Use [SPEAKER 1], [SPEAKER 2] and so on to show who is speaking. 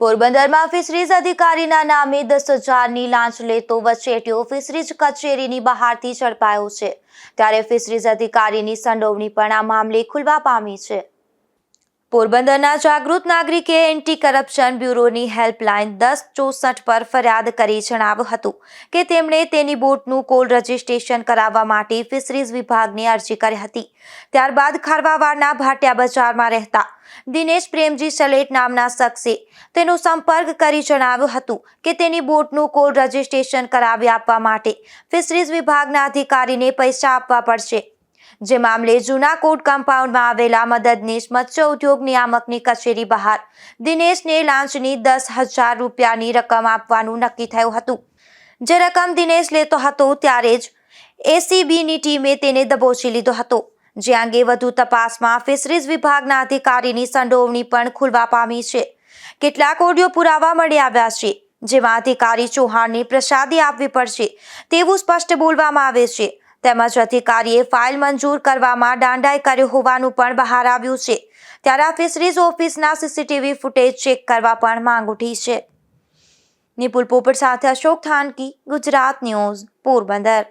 [SPEAKER 1] પોરબંદરમાં ફિશરીઝ અધિકારીના નામે દસ હજારની લાંચ લેતો વચેટિયો ફિશરીઝ કચેરીની બહારથી ઝડપાયો છે. ત્યારે ફિશરીઝ અધિકારીની સંડોવણી પણ આ મામલે ખુલવા પામી છે. પોરબંદરના જાગૃત નાગરિકે એન્ટી કરપ્શન બ્યુરોની હેલ્પલાઇન દસ ચોસઠ પર ફરિયાદ કરી જણાવ્યું હતું કે તેમણે તેની બોટનું કોલ રજીસ્ટ્રેશન કરાવવા માટે ફિશરીઝ વિભાગને અરજી કરી હતી. ત્યારબાદ ખારવાવાડના ભાટિયા બજારમાં રહેતા દિનેશ પ્રેમજી સલેટ નામના શખ્સે તેનો સંપર્ક કરી જણાવ્યું હતું કે તેની બોટનું કોલ રજીસ્ટ્રેશન કરાવી આપવા માટે ફિશરીઝ વિભાગના અધિકારીને પૈસા આપવા પડશે. જે મામલે જૂના કોર્ટ કમ્પાઉન્ડમાં આવેલા મદદનીશ મત્સ્ય ઉદ્યોગ નિયામકની કચેરી બહાર. દિનેશને લાંચની દસ હજાર રૂપિયાની રકમ આપવાનું નક્કી થયું હતું. જે રકમ દિનેશ લેતો હતો ત્યારે જ એસીબીની ટીમે તેને દબોચી લીધો હતો. જે અંગે વધુ તપાસમાં ફિશરીઝ વિભાગના અધિકારીની સંડોવણી પણ ખુલવા પામી છે. કેટલાક ઓડિયો પુરાવા મળી આવ્યા છે, જેમાં અધિકારી ચૌહાણને પ્રસાદી આપવી પડશે તેવું સ્પષ્ટ બોલવામાં આવે છે. તેમજ અધિકારીએ ફાઇલ મંજૂર કરવામાં દાંડાઈ કર્યો હોવાનું પણ બહાર આવ્યું છે. ત્યારે આ ફિશરીઝ ઓફિસના સીસીટીવી ફૂટેજ ચેક કરવા પણ માંગ ઉઠી છે. નિપુલ પોપટ સાથે અશોક થાનકી, ગુજરાત ન્યૂઝ, પોરબંદર.